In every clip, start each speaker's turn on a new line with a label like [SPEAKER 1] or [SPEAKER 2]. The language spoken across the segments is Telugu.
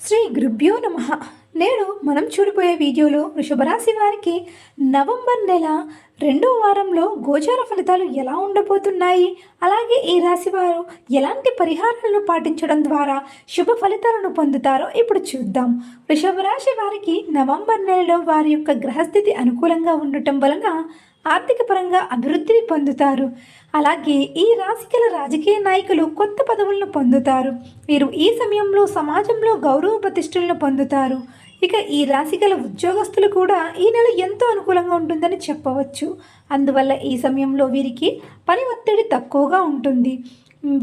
[SPEAKER 1] శ్రీ గురుభ్యో నమ. నేడు మనం చూడిపోయే వీడియోలో వృషభరాశి వారికి నవంబర్ నెల రెండో వారంలో గోచార ఫలితాలు ఎలా ఉండబోతున్నాయి? అలాగే ఈ రాశి వారు ఎలాంటి పరిహారాలను పాటించడం ద్వారా శుభ ఫలితాలను పొందుతారో ఇప్పుడు చూద్దాం. వృషభ రాశి వారికి నవంబర్ నెలలో వారి యొక్క గ్రహస్థితి అనుకూలంగా ఉండటం వలన ఆర్థిక పరంగా అభివృద్ధిని పొందుతారు. అలాగే ఈ రాశికల రాజకీయ నాయకులు కొత్త పదవులను పొందుతారు. వీరు ఈ సమయంలో సమాజంలో గౌరవ ప్రతిష్టలను పొందుతారు. ఇక ఈ రాశి గల ఉద్యోగస్తులు కూడా ఈ నెల ఎంతో అనుకూలంగా ఉంటుందని చెప్పవచ్చు. అందువల్ల ఈ సమయంలో వీరికి పని ఒత్తిడి తక్కువగా ఉంటుంది.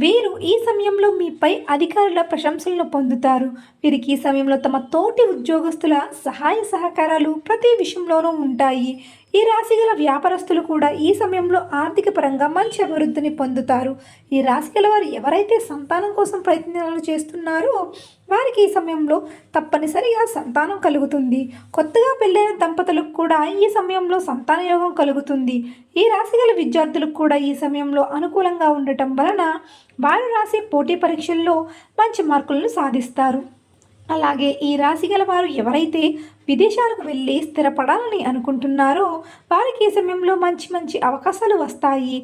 [SPEAKER 1] వీరు ఈ సమయంలో మీపై అధికారుల ప్రశంసలను పొందుతారు. వీరికి ఈ సమయంలో తమ తోటి ఉద్యోగస్తుల సహాయ సహకారాలు ప్రతి విషయంలోనూ ఉంటాయి. ఈ రాశి గల వ్యాపారస్తులు కూడా ఈ సమయంలో ఆర్థిక పరంగా మంచి అభివృద్ధిని పొందుతారు. ఈ రాశి గల వారు ఎవరైతే సంతానం కోసం ప్రయత్నాలు చేస్తున్నారో వారికి ఈ సమయంలో తప్పనిసరిగా సంతానం కలుగుతుంది. కొత్తగా పెళ్ళైన దంపతులకు కూడా ఈ సమయంలో సంతాన యోగం కలుగుతుంది. ఈ రాశి గల విద్యార్థులకు కూడా ఈ సమయంలో అనుకూలంగా ఉండటం వలన వారు రాసే పోటీ పరీక్షల్లో మంచి మార్కులను సాధిస్తారు. అలాగే ఈ రాశి గల వారు ఎవరైతే విదేశాలకు వెళ్ళి స్థిరపడాలని అనుకుంటున్నారో వారికి ఈ సమయంలో మంచి మంచి అవకాశాలు వస్తాయి.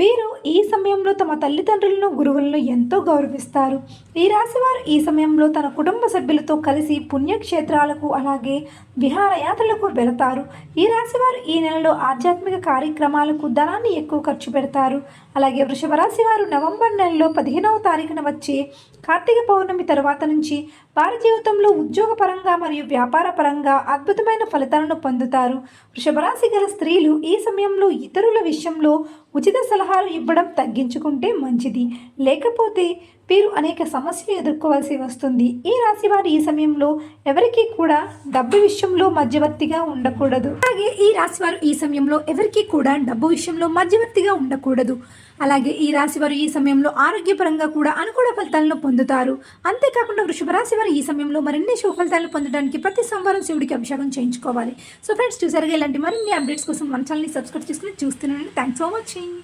[SPEAKER 1] వీరు ఈ సమయంలో తమ తల్లిదండ్రులను గురువులను ఎంతో గౌరవిస్తారు. ఈ రాశివారు ఈ సమయంలో తన కుటుంబ సభ్యులతో కలిసి పుణ్యక్షేత్రాలకు అలాగే విహారయాత్రలకు వెళతారు. ఈ రాశివారు ఈ నెలలో ఆధ్యాత్మిక కార్యక్రమాలకు ధనాన్ని ఎక్కువ ఖర్చు పెడతారు. అలాగే వృషభ రాశి వారు నవంబర్ నెలలో పదిహేనవ తారీఖున వచ్చే కార్తీక పౌర్ణమి తర్వాత నుంచి వారి జీవితంలో ఉద్యోగపరంగా మరియు వ్యాపార పరంగా అద్భుతమైన ఫలితాలను పొందుతారు. వృషభరాశి గల స్త్రీలు ఈ సమయంలో ఇతరుల విషయంలో ఉచిత సలహాలు ఇవ్వడం తగ్గించుకుంటే మంచిది. లేకపోతే వీరు అనేక సమస్యలు ఎదుర్కోవాల్సి వస్తుంది. ఈ రాశి వారు ఈ సమయంలో ఎవరికి కూడా డబ్బు విషయంలో మధ్యవర్తిగా ఉండకూడదు. అలాగే ఈ రాశి వారు ఈ సమయంలో ఎవరికి కూడా డబ్బు విషయంలో మధ్యవర్తిగా ఉండకూడదు. అలాగే ఈ రాశి వారు ఈ సమయంలో ఆరోగ్యపరంగా కూడా అనుకూల ఫలితాలను పొందుతారు. అంతేకాకుండా వృషభ రాశి వారు ఈ సమయంలో మరిన్ని శుభ ఫలితాలను పొందడానికి ప్రతి సోమవారం శివుడికి అభిషేకం చేయించుకోవాలి. సో ఫ్రెండ్స్ చూసారుగా ఇలాంటి మరిన్ని అప్డేట్స్ కోసం మన ఛానల్ని సబ్స్క్రైబ్ చేసుకుని చూస్తున్నాను థ్యాంక్స్ ఫర్ వాచింగ్